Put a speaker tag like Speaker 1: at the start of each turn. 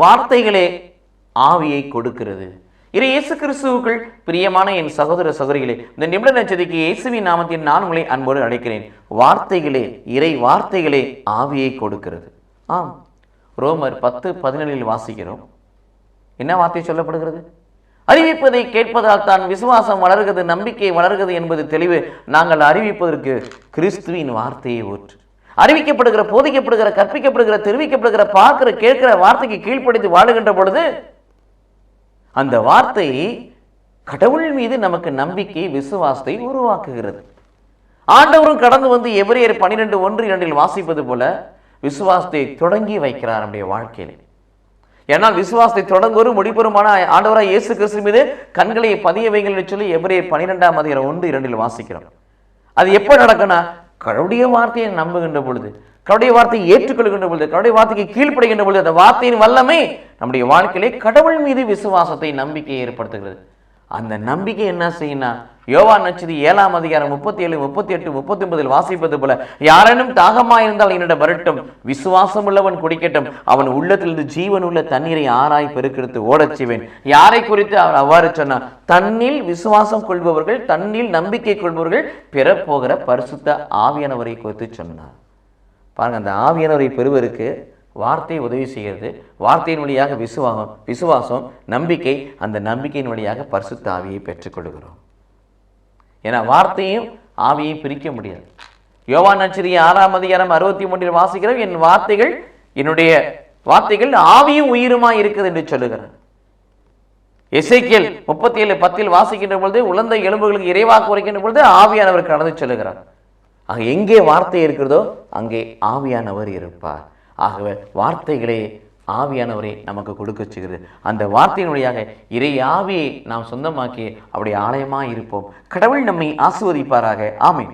Speaker 1: வார்த்தைகளே ஆவியை கொடுக்கிறது. இறை இயேசு கிறிஸ்துவுக்குள் பிரியமான என் சகோதர சகோதரிகளே இந்த நிமிட நச்சதிக்கு இயேசுவின் நாமத்தில் நான் உங்களை அன்போடு அழைக்கிறேன். வார்த்தைகளே இறை வார்த்தைகளே ஆவியை கொடுக்கிறது. ஆம் ரோமர் பத்து பதினேழில் வாசிக்கிறோம். என்ன வார்த்தை சொல்லப்படுகிறது? அறிவிப்பதை கேட்பதால் தான் விசுவாசம் வளர்கிறது நம்பிக்கை வளர்கிறது என்பது தெளிவு. நாங்கள் அறிவிப்பதற்கு கிறிஸ்துவின் வார்த்தையை ஊற்று. அறிவிக்கப்படுகிற போதிக்கப்படுகிற கற்பிக்கப்படுகிற தெரிவிக்கப்படுகிற பார்க்கிற கேட்கிற வார்த்தைக்கு கீழ்ப்படித்து வாழுகின்ற பொழுது அந்த வார்த்தை கடவுள் மீது நமக்கு நம்பிக்கை விசுவாசத்தை உருவாக்குகிறது. ஆண்டவரும் கடந்து வந்து எபிரேயர் பன்னிரெண்டு ஒன்று இரண்டில் வாசிப்பது போல விசுவாசத்தை தொடங்கி வைக்கிறார் நம்முடைய வாழ்க்கையில். ஏன்னால் விசுவாசத்தை தொடங்குவது முடிப்பெருமான ஆண்டவராய் இயேசு கிறிஸ்து மீது கண்களை பதிய வைங்கள் சொல்லி எபிரேயர் பன்னிரெண்டாம் அதிகாரம் ஒன்று இரண்டில் வாசிக்கிறோம். அது எப்போ நடக்கும்னா கடவுடைய வார்த்தையை நம்புகின்ற பொழுது கடவுடைய வார்த்தையை ஏற்றுக்கொள்கின்ற பொழுது கடவுடைய வார்த்தைக்கு கீழ்ப்படுகின்ற பொழுது அந்த வார்த்தையின் வல்லமை நம்முடைய வாழ்க்கையிலே கடவுள் மீது விசுவாசத்தை நம்பிக்கையை ஏற்படுத்துகிறது. அந்த நம்பிக்கை என்ன செய்யணும் யோவான் நச்சதி ஏழாம் அதிகாரம் முப்பத்தி ஏழு முப்பத்தி எட்டு முப்பத்தி ஒன்பதில் வாசிப்பது போல யாரேனும் தாகமாயிருந்தால் என்னிடம் வரட்டும் விசுவாசம் உள்ளவன் குடிக்கட்டும் அவன் உள்ளத்திலிருந்து ஜீவன் உள்ள தண்ணீரை ஆராய் பெருக்கெடுத்து ஓடச் செய்வேன். யாரை குறித்து அவர் அவ்வாறு சொன்னார்? தன்னில் விசுவாசம் கொள்பவர்கள் தன்னில் நம்பிக்கை கொள்பவர்கள் பெறப்போகிற பரிசுத்த ஆவியானவரை குறித்து சொன்னார். பாருங்க அந்த ஆவியானவரை பெறுவதற்கு வார்த்தை உதவி செய்கிறது. வார்த்தையின் வழியாக விசுவாசம் விசுவாசம் நம்பிக்கை அந்த நம்பிக்கையின் வழியாக பரிசுத்த ஆவியை பெற்றுக்கொள்கிறோம். ஏன்னா வார்த்தையும் ஆவியையும் பிரிக்க முடியாது. யோவான் நச்சரிய ஆறாம் அதிகாரம் அறுபத்தி மூன்றில் வாசிக்கிறோம் என் வார்த்தைகள் என்னுடைய வார்த்தைகள் ஆவியும் உயிருமா இருக்குது என்று சொல்லுகிறார். இசைக்கியல் முப்பத்தி ஏழு பத்தில் வாசிக்கின்ற பொழுது உழந்த எலும்புகளுக்கு இறைவாக குறைக்கின்ற பொழுது ஆவியானவர் கடந்து சொல்லுகிறார். ஆக எங்கே வார்த்தை இருக்கிறதோ அங்கே ஆவியானவர் இருப்பார். ஆகவே வார்த்தைகளே ஆவியானவரை நமக்கு கொடுக்க செய்கிறது. அந்த வார்த்தையின் வழியாக இறை ஆவியை நாம் சொந்தமாக்கி அவருடைய ஆலயமாக இருப்போம். கடவுள் நம்மை ஆசுவதிப்பாராக ஆமை